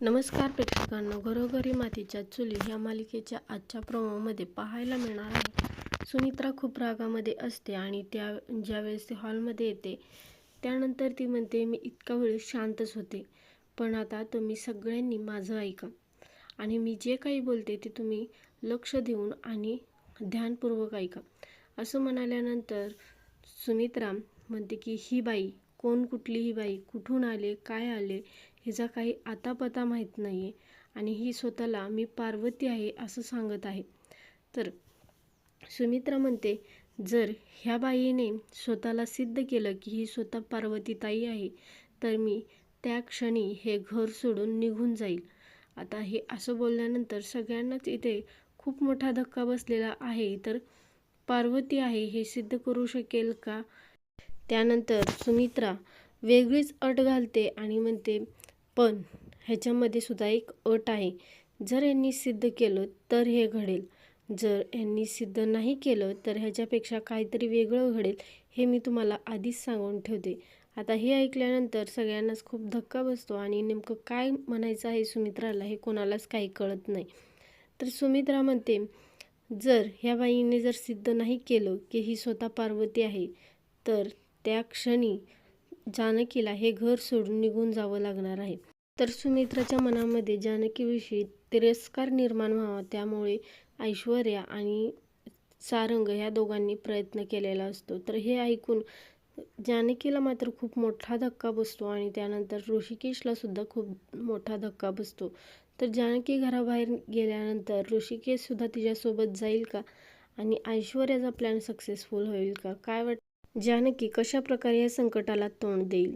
नमस्कार प्रेक्षकांना घरोघरी मातीच्या चुली ह्या मालिकेच्या आजच्या प्रोमोमध्ये पाहायला मिळणार आहे. सुमित्रा खूप रागामध्ये असते आणि त्या ज्यावेळेस ती हॉलमध्ये येते त्यानंतर ती म्हणते मी इतका वेळ शांतच होते पण आता तुम्ही सगळ्यांनी माझं ऐका. आणि मी जे काही बोलते ते तुम्ही लक्ष देऊन आणि ध्यानपूर्वक ऐका. असं म्हणाल्यानंतर सुमित्रा म्हणते की ही बाई कोण कुठली ही बाई? कुठून आले? काय आले? हिचा काही आतापता माहीत नाही आहे आणि ही स्वतःला मी पार्वती आहे असं सांगत आहे. तर सुमित्रा म्हणते जर ह्या बाईने स्वतःला सिद्ध केलं की ही स्वतः पार्वतीताई आहे तर मी त्या क्षणी हे घर सोडून निघून जाईल. आता हे असं बोलल्यानंतर सगळ्यांनाच इथे खूप मोठा धक्का बसलेला आहे. तर पार्वती आहे हे सिद्ध करू शकेल का? त्यानंतर सुमित्रा वेगळीच अट घालते आणि म्हणते पण ह्याच्यामध्ये सुद्धा एक अट आहे. जर यांनी सिद्ध केलं तर हे घडेल. जर यांनी सिद्ध नाही केलं तर ह्याच्यापेक्षा काहीतरी वेगळं घडेल हे मी तुम्हाला आधीच सांगून ठेवते. आता हे ऐकल्यानंतर सगळ्यांनाच खूप धक्का बसतो आणि नेमकं काय म्हणायचं आहे सुमित्राला हे कोणालाच काही कळत नाही. तर सुमित्रा म्हणते जर ह्या बाईने जर सिद्ध नाही केलं की ही स्वतः पार्वती आहे तर त्या क्षणी जानकीला हे घर सोडून निघून जावं लागणार आहे. तर सुमित्राच्या मनामध्ये जानकीविषयी तिरस्कार निर्माण व्हावा त्यामुळे ऐश्वर्या आणि सारंग ह्या दोघांनी प्रयत्न केलेला असतो. तर हे ऐकून जानकीला मात्र खूप मोठा धक्का बसतो आणि त्यानंतर ऋषिकेशला सुद्धा खूप मोठा धक्का बसतो. तर जानकी घराबाहेर गेल्यानंतर ऋषिकेश सुद्धा तिच्यासोबत जाईल का? आणि ऐश्वर्याचा प्लॅन सक्सेसफुल होईल का? काय वाट जानकी कशा प्रकारे या संकटाला तोंड देईल?